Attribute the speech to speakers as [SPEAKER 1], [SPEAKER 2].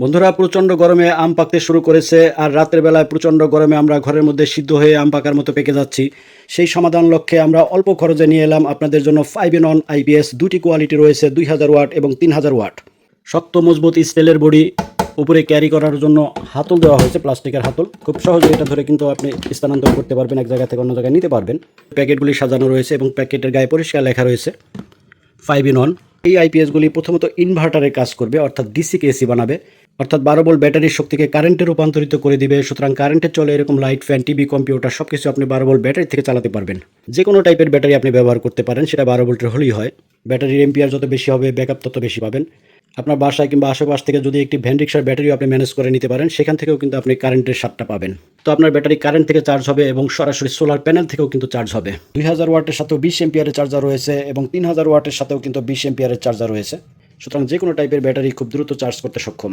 [SPEAKER 1] বন্ধুরা, প্রচণ্ড গরমে আম পাকতে শুরু করেছে আর রাতের বেলায় প্রচণ্ড গরমে আমরা ঘরের মধ্যে সিদ্ধ হয়ে আম পাকার মতো পেকে যাচ্ছি। সেই সমাধান লক্ষ্যে আমরা অল্প খরচে নিয়ে এলাম আপনাদের জন্য ফাইভ ইন অন আইপিএস দুটি কোয়ালিটি রয়েছে দুই হাজার ওয়াট এবং তিন হাজার ওয়াট। শক্ত, মজবুত স্টেলের বডি উপরে ক্যারি করার জন্য হাতল দেওয়া হয়েছে, প্লাস্টিকের হাতল। খুব সহজে এটা ধরে কিন্তু আপনি স্থানান্তর করতে পারবেন, এক জায়গা থেকে অন্য জায়গায় নিতে পারবেন। প্যাকেটগুলি সাজানো রয়েছে এবং প্যাকেটের গায়ে পরিষ্কার লেখা রয়েছে, ফাইভ ইন অন এই আইপিএসগুলি প্রথমত ইনভার্টারে কাজ করবে, অর্থাৎ ডিসিকে এসি বানাবে। অর্থাৎ বারো বল ব্যাটারির শক্তিকে কারেন্টে রূপান্তরিত করে দিবে। সুতরাং কারেন্টে চলে এরকম লাইট ফ্যান টিভি কম্পিউটার সব কিছু আপনি বারো ভোল্ট ব্যাটারি থেকে চালাতে পারবেন। যে কোনো টাইপের ব্যাটারি আপনি ব্যবহার করতে পারেন, সেটা বারো ভোল্টের হলেই হয়। ব্যাটারির এমপিআর যত বেশি হবে ব্যাকআপ তত বেশি পাবেন। আপনার বাসায় কিংবা আশেপাশ থেকে যদি একটি ভ্যান রিক্সার ব্যাটারিও আপনি ম্যানেজ করে নিতে পারেন, সেখান থেকেও কিন্তু আপনি কারেন্টের স্বাদটা পাবেন। তো আপনার ব্যাটারি কারেন্ট থেকে চার্জ হবে এবং সরাসরি সোলার প্যানেল থেকেও কিন্তু চার্জ হবে। দুই হাজার ওয়াটের সাথেও বিশ এম্পিয়ারের চার্জার রয়েছে এবং তিন হাজার ওয়াটের সাথেও কিন্তু বিশ এম্পিয়ারের চার্জার রয়েছে। সুতরাং যে কোনো টাইপের ব্যাটারি খুব দ্রুত চার্জ করতে সক্ষম।